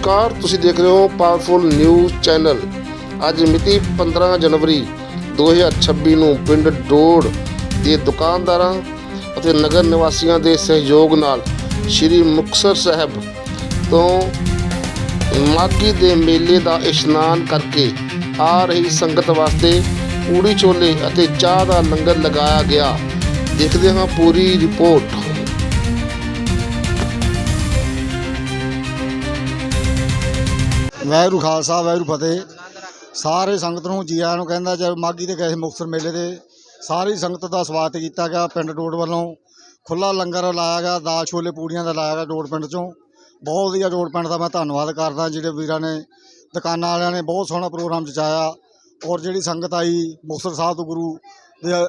ਨਮਸਕਾਰ, ਤੁਸੀਂ ਦੇਖ ਰਹੇ ਹੋ ਪਾਵਰਫੁਲ ਨਿਊਜ਼ ਚੈਨਲ ਅੱਜ ਮਿਤੀ 15 ਜਨਵਰੀ 2026 ਨੂੰ ਪਿੰਡ ਡੋੜ ਦੇ ਦੁਕਾਨਦਾਰਾਂ ਅਤੇ ਨਗਰ ਨਿਵਾਸੀਆਂ ਦੇ ਸਹਿਯੋਗ ਨਾਲ ਸ੍ਰੀ ਮੁਕਤਸਰ ਸਾਹਿਬ ਤੋਂ ਮਾਗੀ ਦੇ ਮੇਲੇ ਦਾ ਇਸ਼ਨਾਨ ਕਰਕੇ ਆ ਰਹੀ ਸੰਗਤ ਵਾਸਤੇ ਪੂੜੀ ਛੋਲੇ ਅਤੇ ਚਾਹ ਦਾ ਲੰਗਰ ਲਗਾਇਆ ਗਿਆ। ਦੇਖਦੇ ਹਾਂ ਪੂਰੀ ਰਿਪੋਰਟ। ਵਾਹਿਗੁਰੂ ਖਾਲਸਾ, ਵਾਹਿਗੁਰੂ ਫਤਿਹ। ਸਾਰੇ ਸੰਗਤ ਨੂੰ ਜੀ ਆਇਆਂ ਨੂੰ ਕਹਿੰਦਾ ਜਦ ਮਾਗੀ ਤੇ ਗਏ ਸੀ ਮੁਕਤਸਰ ਮੇਲੇ ਤੇ ਸਾਰੀ ਸੰਗਤ ਦਾ ਸਵਾਗਤ ਕੀਤਾ ਗਿਆ ਪਿੰਡ ਡੋੜ ਵੱਲੋਂ। ਖੁੱਲਾ ਲੰਗਰ ਲਾਇਆ ਗਿਆ, ਦਾਲ ਛੋਲੇ ਪੂੜੀਆਂ ਦਾ ਲਾਇਆ ਗਿਆ ਡੋੜ ਪਿੰਡ ਚੋਂ। ਬਹੁਤ ਵਧੀਆ ਡੋੜ ਪਿੰਡ ਦਾ ਮੈਂ ਧੰਨਵਾਦ ਕਰਦਾ, ਜਿਹੜੇ ਵੀਰਾਂ ਨੇ, ਦੁਕਾਨਾਂ ਵਾਲਿਆਂ ਨੇ ਬਹੁਤ ਸੋਹਣਾ ਪ੍ਰੋਗਰਾਮ ਜਚਾਇਆ। ਔਰ ਜਿਹੜੀ ਸੰਗਤ ਆਈ ਮੁਕਤਸਰ ਸਾਹਿਬ ਤੋਂ ਗੁਰੂ ਦੇ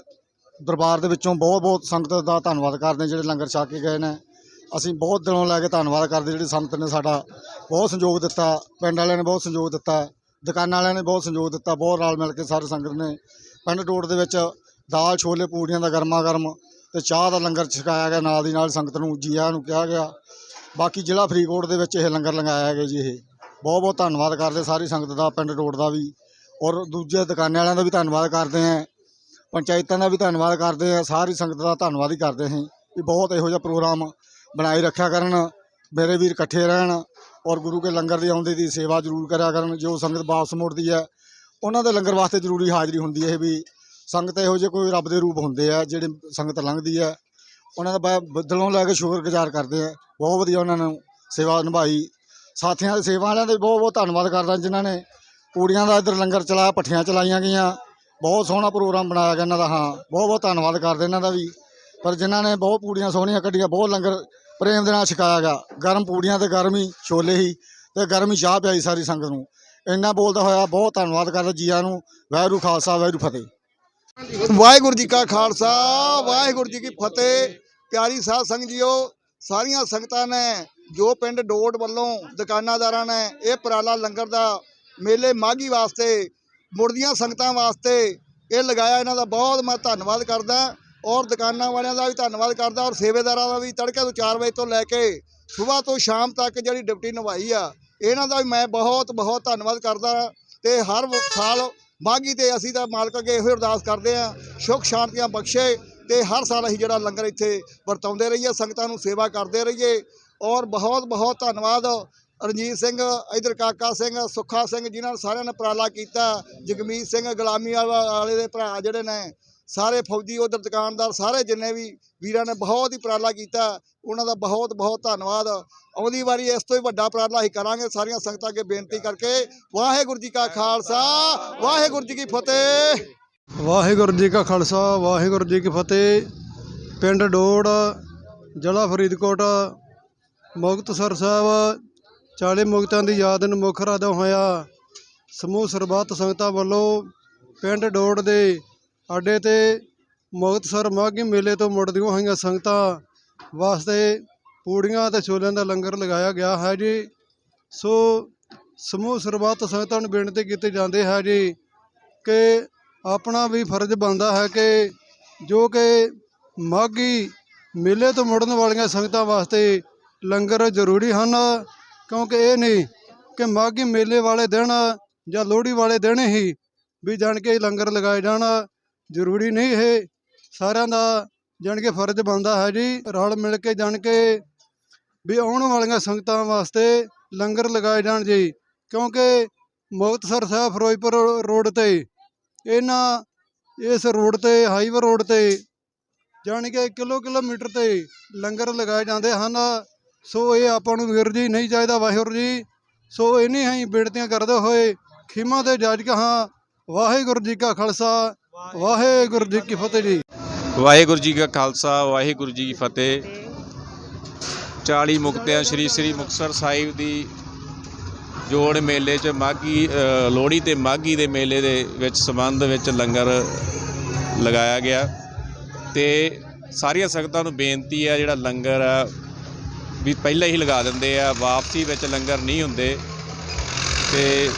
ਦਰਬਾਰ ਦੇ ਵਿੱਚੋਂ ਬਹੁਤ ਬਹੁਤ ਸੰਗਤ ਦਾ ਧੰਨਵਾਦ ਕਰਦੇ ਜਿਹੜੇ ਲੰਗਰ ਛਕ ਕੇ ਗਏ ਨੇ। ਅਸੀਂ ਬਹੁਤ ਦਿਲੋਂ ਲੈ ਕੇ ਧੰਨਵਾਦ ਕਰਦੇ ਜਿਹੜੀ ਸੰਗਤ ਨੇ ਸਾਡਾ ਬਹੁਤ ਸਹਿਯੋਗ ਦਿੱਤਾ, ਪਿੰਡ ਵਾਲਿਆਂ ਨੇ ਬਹੁਤ ਸਹਿਯੋਗ ਦਿੱਤਾ, ਦੁਕਾਨਾਂ ਵਾਲਿਆਂ ਨੇ ਬਹੁਤ ਸਹਿਯੋਗ ਦਿੱਤਾ, ਬਹੁਤ ਰਲ ਮਿਲ ਕੇ ਸਾਰੇ ਸੰਗਤ ਨੇ। ਪਿੰਡ ਟੋੜ ਦੇ ਵਿੱਚ ਦਾਲ ਛੋਲੇ ਪੂੜੀਆਂ ਦਾ ਗਰਮਾ ਗਰਮ ਤੇ ਚਾਹ ਦਾ ਲੰਗਰ ਛਕਾਇਆ ਗਿਆ, ਨਾਲ ਦੀ ਨਾਲ ਸੰਗਤ ਨੂੰ ਜੀਆ ਨੂੰ ਕਿਹਾ ਗਿਆ। ਬਾਕੀ ਜ਼ਿਲ੍ਹਾ ਫਰੀਦਕੋਟ ਦੇ ਵਿੱਚ ਇਹ ਲੰਗਰ ਲੰਗਾਇਆ ਗਿਆ ਜੀ ਇਹ। ਬਹੁਤ ਬਹੁਤ ਧੰਨਵਾਦ ਕਰਦੇ ਸਾਰੀ ਸੰਗਤ ਦਾ, ਪਿੰਡ ਟੋੜ ਦਾ ਵੀ। ਔਰ ਦੂਜੇ ਦੁਕਾਨਾਂ ਵਾਲਿਆਂ ਦਾ ਵੀ ਧੰਨਵਾਦ ਕਰਦੇ ਹਾਂ। ਪੰਚਾਇਤਾਂ ਦਾ ਵੀ ਧੰਨਵਾਦ ਕਰਦੇ ਹਾਂ। ਸਾਰੀ ਸੰਗਤ ਦਾ ਧੰਨਵਾਦ ਹੀ ਕਰਦੇ ਹਾਂ। ਵੀ ਬਹੁਤ ਇਹੋ ਜਿਹਾ ਪ੍ਰੋਗਰਾਮ ਬਣਾਈ ਰੱਖਿਆ ਕਰਨ, ਮੇਰੇ ਵੀਰ ਇਕੱਠੇ ਰਹਿਣ ਔਰ ਗੁਰੂ ਕੇ ਲੰਗਰ ਦੀ ਆਉਂਦੀ ਦੀ ਸੇਵਾ ਜ਼ਰੂਰ ਕਰਿਆ ਕਰਨ, ਜੋ ਸੰਗਤ ਵਾਪਸ ਮੁੜਦੀ ਹੈ, ਉਹਨਾਂ ਦੇ ਲੰਗਰ ਵਾਸਤੇ ਜ਼ਰੂਰੀ ਹਾਜ਼ਰੀ ਹੁੰਦੀ ਹੈ ਵੀ। ਸੰਗਤ ਇਹੋ ਜਿਹੇ ਕੋਈ ਰੱਬ ਦੇ ਰੂਪ ਹੁੰਦੇ ਆ ਜਿਹੜੇ ਸੰਗਤ ਲੰਘਦੀ ਹੈ। ਉਹਨਾਂ ਦਾ ਬਦਲੋਂ ਲੈ ਕੇ ਸ਼ੁਕਰਗੁਜ਼ਾਰ ਕਰਦੇ ਆ। ਬਹੁਤ ਵਧੀਆ ਉਹਨਾਂ ਨੂੰ ਸੇਵਾ ਨਿਭਾਈ। ਸਾਥੀਆਂ ਦੇ ਸੇਵਾ ਵਾਲਿਆਂ ਦਾ ਵੀ ਬਹੁਤ ਬਹੁਤ ਧੰਨਵਾਦ ਕਰਦਾ ਜਿਨ੍ਹਾਂ ਨੇ ਪੂੜੀਆਂ ਦਾ ਇੱਧਰ ਲੰਗਰ ਚਲਾਇਆ ਪੱਠੀਆਂ ਚਲਾਈਆਂ ਗਈਆਂ। ਬਹੁਤ ਸੋਹਣਾ ਪ੍ਰੋਗਰਾਮ ਬਣਾਇਆ ਗਿਆ ਇਹਨਾਂ ਦਾ, ਹਾਂ। ਬਹੁਤ ਬਹੁਤ ਧੰਨਵਾਦ ਕਰਦੇ ਇਹਨਾਂ ਦਾ ਵੀ। ਪਰ ਜਿਨ੍ਹਾਂ ਨੇ ਬਹੁਤ ਪੂੜੀਆਂ ਸੋਹਣੀਆਂ ਕੱਢੀਆਂ, ਬਹੁਤ ਲੰਗਰ ਪ੍ਰੇਮ ਦੇ ਨਾਲ ਛਕਾਇਆ ਗਿਆ। ਗਰਮ ਪੂੜੀਆਂ ਤੇ ਗਰਮ ਹੀ ਛੋਲੇ ਹੀ ਤੇ ਗਰਮ ਹੀ ਚਾਹ ਪਿਆਈ ਸਾਰੀ ਸੰਗਤ ਨੂੰ। ਇੰਨਾ ਬੋਲਦਾ ਹੋਇਆ ਬਹੁਤ ਧੰਨਵਾਦ ਕਰਦਾ ਜੀਆਂ ਨੂੰ। ਵਾਹਿਗੁਰੂ ਖਾਲਸਾ, ਵਾਹਿਗੁਰੂ ਫਤਿਹ। ਵਾਹਿਗੁਰੂ ਜੀ ਕਾ ਖਾਲਸਾ, ਵਾਹਿਗੁਰੂ ਜੀ ਕੀ ਫਤਿਹ। ਪਿਆਰੀ ਸਾਧ ਸੰਗਤ ਜੀਓ, ਸਾਰੀਆਂ ਸੰਗਤਾਂ ਨੇ, ਜੋ ਪਿੰਡ ਡੋਟ ਵੱਲੋਂ ਦੁਕਾਨਾਦਾਰਾਂ ਨੇ ਇਹ ਪਰਾਲਾ ਲੰਗਰ ਦਾ ਮੇਲੇ ਮਾਘੀ ਵਾਸਤੇ ਮੁਰਦੀਆਂ ਸੰਗਤਾਂ ਵਾਸਤੇ ਇਹ ਲਗਾਇਆ, ਇਹਨਾਂ ਦਾ ਬਹੁਤ ਮੈਂ ਧੰਨਵਾਦ ਕਰਦਾ। ਔਰ ਦੁਕਾਨਾਂ ਵਾਲਿਆਂ ਦਾ ਵੀ ਧੰਨਵਾਦ ਕਰਦਾ ਔਰ ਸੇਵੇਦਾਰਾਂ ਦਾ ਵੀ ਤੜਕੇ ਤੋਂ 4 ਵਜੇ ਤੋਂ ਲੈ ਕੇ ਸਵੇਰ ਤੋਂ ਸ਼ਾਮ ਤੱਕ ਜਿਹੜੀ ਡਿਊਟੀ ਨਿਭਾਈ ਆ, ਇਹਨਾਂ ਦਾ ਵੀ ਮੈਂ ਬਹੁਤ ਬਹੁਤ ਧੰਨਵਾਦ ਕਰਦਾ ਤੇ ਹਰ ਸਾਲ ਮਾਘੀ ਤੇ ਅਸੀਂ ਤਾਂ ਮਾਲਕ ਅੱਗੇ ਇਹੋ ਅਰਦਾਸ ਕਰਦੇ ਆ ਸੁੱਖ ਸ਼ਾਂਤੀਆਂ ਬਖਸ਼ੇ ਤੇ ਹਰ ਸਾਲ ਅਸੀਂ ਜਿਹੜਾ ਲੰਗਰ ਇੱਥੇ ਵਰਤਾਉਂਦੇ ਰਹੀਏ, ਸੰਗਤਾਂ ਨੂੰ ਸੇਵਾ ਕਰਦੇ ਰਹੀਏ ਔਰ ਬਹੁਤ ਬਹੁਤ ਧੰਨਵਾਦ ਰਣਜੀਤ ਸਿੰਘ, ਇਧਰ ਕਾਕਾ ਸਿੰਘ, ਸੁੱਖਾ ਸਿੰਘ ਜਿਨ੍ਹਾਂ ਨੇ ਸਾਰਿਆਂ ਨੇ ਉਪਰਾਲਾ ਕੀਤਾ, ਜਗਮੀਤ ਸਿੰਘ, ਗੁਲਾਮੀ ਵਾਲੇ ਦੇ ਭਰਾ ਜਿਹੜੇ ਨੇ ਸਾਰੇ ਫੌਜੀ ਉਧਰ ਦੁਕਾਨਦਾਰ ਸਾਰੇ ਜਿੰਨੇ ਵੀ ਵੀਰਾਂ ਨੇ ਬਹੁਤ ਹੀ ਉਪਰਾਲਾ ਕੀਤਾ। ਉਹਨਾਂ ਦਾ ਬਹੁਤ ਬਹੁਤ ਧੰਨਵਾਦ। ਆਉਂਦੀ ਵਾਰੀ ਇਸ ਤੋਂ ਹੀ ਵੱਡਾ ਉਪਰਾਲਾ ਅਸੀਂ ਕਰਾਂਗੇ। ਸਾਰੀਆਂ ਸੰਗਤਾਂ ਅੱਗੇ ਬੇਨਤੀ ਕਰਕੇ ਵਾਹਿਗੁਰੂ ਜੀ ਕਾ ਖਾਲਸਾ, ਵਾਹਿਗੁਰੂ ਜੀ ਕੀ ਫਤਿਹ। ਵਾਹਿਗੁਰੂ ਜੀ ਕਾ ਖਾਲਸਾ, ਵਾਹਿਗੁਰੂ ਜੀ ਕੀ ਫਤਿਹ। ਪਿੰਡ ਡੋੜ, ਜ਼ਿਲ੍ਹਾ ਫਰੀਦਕੋਟ, ਮੁਕਤਸਰ ਸਾਹਿਬ 40 ਮੁਕਤਾਂ ਦੀ ਯਾਦ ਨੂੰ ਮੁੱਖ ਰੱਖਦਾ ਹੋਇਆ। ਸਮੂਹ ਸਰਬੱਤ ਸੰਗਤਾਂ ਵੱਲੋਂ ਪਿੰਡ ਡੋੜ ਦੇ ਸਾਡੇ ਤੇ ਮੁਕਤਸਰ ਮਾਘੀ ਮੇਲੇ ਤੋਂ ਮੁੜਦੀਆਂ ਹੋਈਆਂ ਸੰਗਤਾਂ ਵਾਸਤੇ ਪੂੜੀਆਂ ਤੇ ਛੋਲਿਆਂ ਦਾ ਲੰਗਰ ਲਗਾਇਆ ਗਿਆ ਹੈ ਜੀ। ਸੋ ਸਮੂਹ ਸਰਬੱਤ ਸੰਗਤਾਂ ਨੂੰ ਬੇਨਤੀ ਕੀਤੀ ਜਾਂਦੀ ਹੈ ਜੀ ਕਿ ਆਪਣਾ ਵੀ ਫਰਜ਼ ਬਣਦਾ ਹੈ ਕਿ ਜੋ ਕਿ ਮਾਘੀ ਮੇਲੇ ਤੋਂ ਮੁੜਨ ਵਾਲੀਆਂ ਸੰਗਤਾਂ ਵਾਸਤੇ ਲੰਗਰ ਜ਼ਰੂਰੀ ਹਨ, ਕਿਉਂਕਿ ਇਹ ਨਹੀਂ ਕਿ ਮਾਘੀ ਮੇਲੇ ਵਾਲੇ ਦਿਨ ਜਾਂ ਲੋਹੜੀ ਵਾਲੇ ਦਿਨ ਹੀ ਵੀ ਜਾਣ ਕੇ ਲੰਗਰ ਲਗਾਏ ਜਾਣ। ਜ਼ਰੂਰੀ ਨਹੀਂ ਹੈ ਸਾਰਿਆਂ ਦਾ ਜਾਣ ਕੇ ਫਰਜ਼ ਬਣਦਾ ਹੈ ਜੀ, ਰਲ ਮਿਲ ਕੇ ਜਾਣ ਕੇ ਵੀ ਆਉਣ ਵਾਲੀਆਂ ਸੰਗਤਾਂ ਵਾਸਤੇ ਲੰਗਰ ਲਗਾਏ ਜਾਣ ਜੀ। ਕਿਉਂਕਿ ਮੁਕਤਸਰ ਸਾਹਿਬ, ਫਿਰੋਜ਼ਪੁਰ ਰੋਡ ਤੇ, ਇਹਨਾਂ ਇਸ ਰੋਡ ਤੇ, ਹਾਈਵੇ ਰੋਡ ਤੇ ਜਾਣੀ ਕਿ ਕਿਲੋ ਕਿਲੋਮੀਟਰ ਤੇ ਲੰਗਰ ਲਗਾਏ ਜਾਂਦੇ ਹਨ। ਸੋ ਇਹ ਆਪਾਂ ਨੂੰ ਵੀਰ ਜੀ ਨਹੀਂ ਚਾਹੀਦਾ, ਵਾਹਿਗੁਰੂ ਜੀ। ਸੋ ਇਨੀ ਹੀ ਬੇਨਤੀਆਂ ਕਰਦੇ ਹੋਏ ਖਿਮਾ ਦੇ ਜੱਜ ਕਹਾਂ ਵਾਹਿਗੁਰੂ ਜੀ ਕਾ ਖਾਲਸਾ ਵਾਹਿਗੁਰੂ ਜੀ ਕੀ ਫਤਿਹ ਜੀ। ਵਾਹਿਗੁਰੂ ਜੀ ਕਾ ਖਾਲਸਾ, ਵਾਹਿਗੁਰੂ ਜੀ ਕੀ ਫਤਿਹ। 40 ਮੁਕਤਿਆਂ ਸ੍ਰੀ ਸ੍ਰੀ ਮੁਕਤਸਰ ਸਾਹਿਬ ਦੀ ਜੋੜ ਮੇਲੇ 'ਚ ਮਾਗੀ ਲੋਹੜੀ ਤੇ ਮਾਗੀ ਦੇ ਮੇਲੇ ਦੇ ਵਿੱਚ ਸੰਬੰਧ ਵਿੱਚ ਲੰਗਰ ਲਗਾਇਆ ਗਿਆ। ਤੇ ਸਾਰੀਆਂ ਸੰਗਤਾਂ ਨੂੰ ਬੇਨਤੀ ਆ, ਜਿਹੜਾ ਲੰਗਰ ਆ, ਵੀ ਪਹਿਲਾਂ ਹੀ ਲਗਾ ਦਿੰਦੇ ਆ, ਵਾਪਸੀ ਵਿੱਚ ਲੰਗਰ ਨਹੀਂ ਹੁੰਦੇ। ਤੇ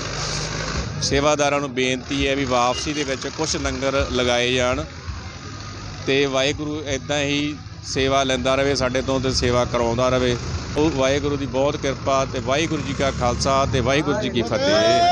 ਸੇਵਾਦਾਰਾਂ ਨੂੰ ਬੇਨਤੀ ਹੈ ਵੀ ਵਾਪਸੀ ਦੇ ਵਿੱਚ ਕੁਝ ਲੰਗਰ ਲਗਾਏ ਜਾਣ ਤੇ ਵਾਹਿਗੁਰੂ ਇਦਾਂ ਹੀ ਸੇਵਾ ਲੈਂਦਾ ਰਹੇ ਸਾਡੇ ਤੋਂ ਤੇ ਸੇਵਾ ਕਰਾਉਂਦਾ ਰਹੇ ਉਹ ਵਾਹਿਗੁਰੂ ਦੀ ਬਹੁਤ ਕਿਰਪਾ ਤੇ ਵਾਹਿਗੁਰੂ ਜੀ ਕਾ ਖਾਲਸਾ ਤੇ ਵਾਹਿਗੁਰੂ ਜੀ ਕੀ ਫਤਿਹ।